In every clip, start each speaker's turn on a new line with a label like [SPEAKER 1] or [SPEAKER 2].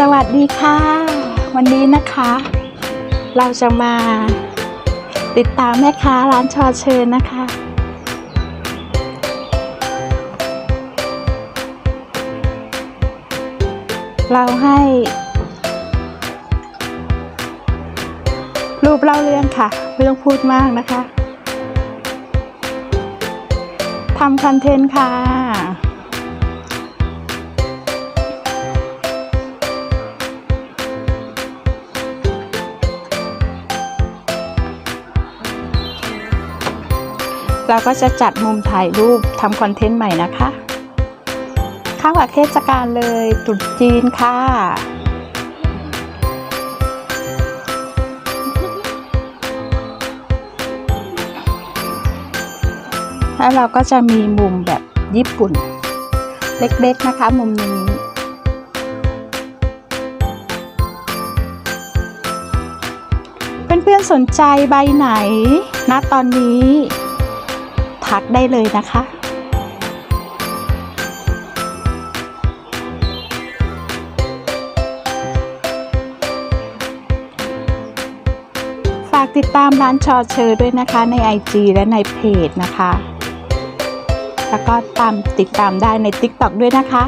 [SPEAKER 1] สวัสดีค่ะ วันนี้นะคะ เราจะมาติดตามแม่ค้าร้านชอเชิญนะคะ เราให้ รูปเล่าเรื่องค่ะ ไม่ต้องพูดมากนะคะทำคอนเทนต์ค่ะ เราก็จะจัดมุมถ่ายรูปทำคอนเทนต์ใหม่นะคะเข้ากับเทศกาลเลยตรุษจีนค่ะแล้วเราก็จะมีมุมแบบญี่ปุ่น เล็กๆนะคะ มุมนี้เพื่อนๆสนใจใบไหนณตอนนี้ ทักได้เลยนะคะ ฝากติดตามร้านชอเชอร์ด้วยนะคะใน IG และในเพจนะคะ แล้วก็ตามติดตามได้ใน TikTok ด้วยนะคะ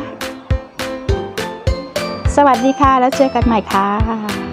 [SPEAKER 1] สวัสดีค่ะแล้วเจอกันใหม่ค่ะ